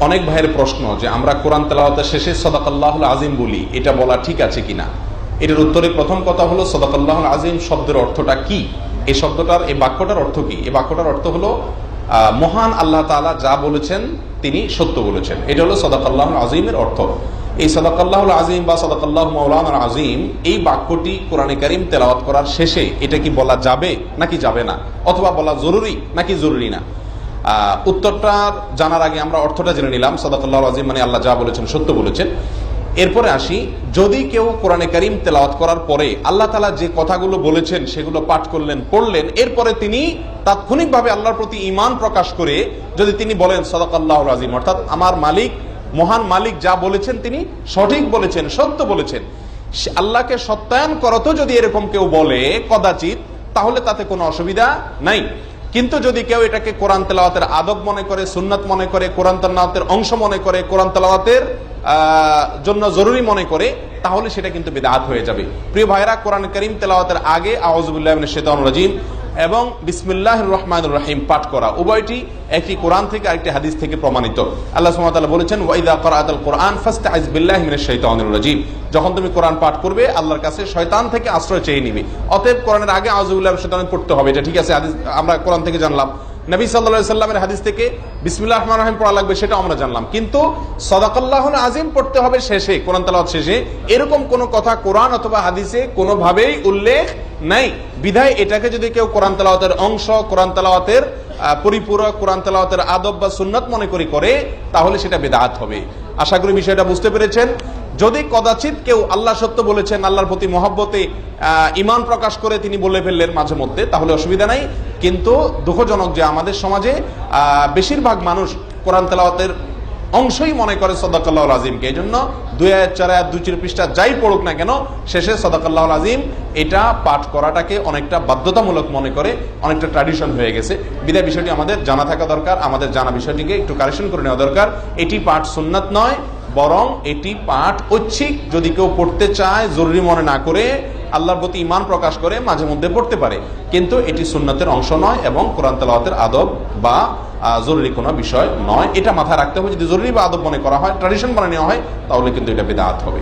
অনেক ভাইয়ের প্রশ্ন যে আমরা কোরআন তেলাওয়াতের শেষে সদাকাল্লাহ আজিম বলি, এটা বলা ঠিক আছে কিনা? এটার উত্তরে প্রথম কথা হলো সদাকাল্লাহ আজিম শব্দের অর্থটা কি? এই শব্দটার এই বাক্যটার অর্থ কি? এই বাক্যটার অর্থ হলো মহান আল্লাহ তাআলা যা বলেছেন তিনি সত্য বলেছেন। এটা হলো সদাকাল্লাহ আজিমের অর্থ। এই সদাকাল্লাহ আজিম বা সদাকাল্লাহ মৌলানা আজিম, এই বাক্যটি কোরআনে কারিম তেলাওয়াত করার শেষে এটা কি বলা যাবে নাকি যাবে না? অথবা বলা জরুরি নাকি জরুরি না? আহ, উত্তরটার জানার আগে আমরা অর্থটা জেনে নিলাম। সদাকাল্লাহ আজিম মানে আল্লাহ যা বলেছেন সত্য বলেছেন। এরপরে আসি যদি কেউ কোরআনে কারিম তেলাওয়াত করার পরে আল্লাহ তালা যে কথাগুলো বলেছেন সেগুলো পাঠ করলেন পড়লেন এরপরে তিনি তাৎক্ষণিকভাবে আল্লাহর প্রতি ইমান প্রকাশ করে যদি তিনি বলেন সদাকাল্লাহ আজিম অর্থাৎ আমার মালিক মহান মালিক যা বলেছেন তিনি সঠিক বলেছেন সত্য বলেছেন আল্লাহকে সত্যায়ন করতো যদি এরকম কেউ বলে কদাচিৎ তাহলে তাতে কোনো অসুবিধা নাই। কিন্তু যদি কেউ এটাকে কোরআন তেলাওয়াতের আদব মনে করে, সুন্নাত মনে করে, কোরআন তেলাওয়াতের অংশ মনে করে, কোরআন তেলাওয়াতের জন্য জরুরি মনে করে, তাহলে সেটা কিন্তু বেদাত হয়ে যাবে। প্রিয় ভাইরা কোরআন করিম তেলাওয়াতের আগে আওয়াজবুল্লাহ শেতান রাজিম। এবং বিসমুল্লাহ রহমান রহিম পাঠ করা। উভয়টি একটি কোরআন থেকে আরেকটি হাদিস থেকে প্রমাণিত। আল্লাহ সুমতাল বলেছেন, ওয়াইদা করাআতাল কোরআন ফাস্তাইজ আজবিল্লাহ মিনাশ শাইতানির রাজিম। যখন তুমি কোরআন পাঠ করবে, আল্লাহর কাছে শয়তান থেকে আশ্রয় চেয়ে নিবে। অতএব কোরআনের আগে আউযুবিল্লাহি শৈতান পড়তে হবে। এটা ঠিক আছে আমরা কোরআন থেকে জানলাম। নবী সাল্লাল্লাহু সাল্লামের হাদিস থেকে বিসমিল্লাহ রহমান রহিম পড়া লাগবে, সেটা আমরা জানলাম। কিন্তু সদাকাল্লাহুল আজিম পড়তে হবে শেষে, কোরআন তেলাওয়াত শেষে। এরকম কোন কথা কোরআন অথবা হাদিসে কোনোভাবেই উল্লেখ নাই। বিধায় এটাকে যদি কেউ কোরআন তেলাওয়াতের অংশ, কোরআন তালাওয়াতের পরিপূরক, কোরআন তেলাওয়াতের আদব বা সুন্নত মনে করি করে, তাহলে সেটা বেদাত হবে। আশা করি বিষয়টা বুঝতে পেরেছেন। যদি কদাচিৎ কেউ আল্লাহ সত্য বলেছেন, আল্লাহর প্রতি মহব্বতে ইমান প্রকাশ করে তিনি বলে ফেললেন মাঝে মধ্যে, তাহলে অসুবিধা নাই। কিন্তু দুঃখজনক যে আমাদের সমাজে বেশিরভাগ মানুষ কোরআন তেলাওয়াতের অংশই মনে করে সদাকাল্লাহ আজিমকে। এই জন্য দুই আয়াত, চার আয়াত, দুই চার পৃষ্ঠা যাই পড়ুক না কেন, শেষে সদাকাল্লাহ আজিম এটা পাঠ করাটাকে অনেকটা বাধ্যতামূলক মনে করে, অনেকটা ট্র্যাডিশন হয়ে গেছে। বিদায় বিষয়টি আমাদের জানা থাকা দরকার, আমাদের জানা বিষয়টিকে একটু কারেকশন করে নেওয়া দরকার। এটি পাঠ সুন্নাত নয় বরং এটি পাঠ ঐচ্ছিক। যদি কেউ পড়তে চায়, জরুরি মনে না করে আল্লাহর প্রতি ইমান প্রকাশ করে মাঝে মধ্যে পড়তে পারে। কিন্তু এটি সুন্নাতের অংশ নয় এবং কোরআন তালাওয়াতের আদব বা জরুরি কোনো বিষয় নয়। এটা মাথায় রাখতে হবে, যদি জরুরি বা আদব মনে করা হয় ট্রাডিশন মনে নেওয়া হয়, তাহলে কিন্তু এটা বেদাত হবে।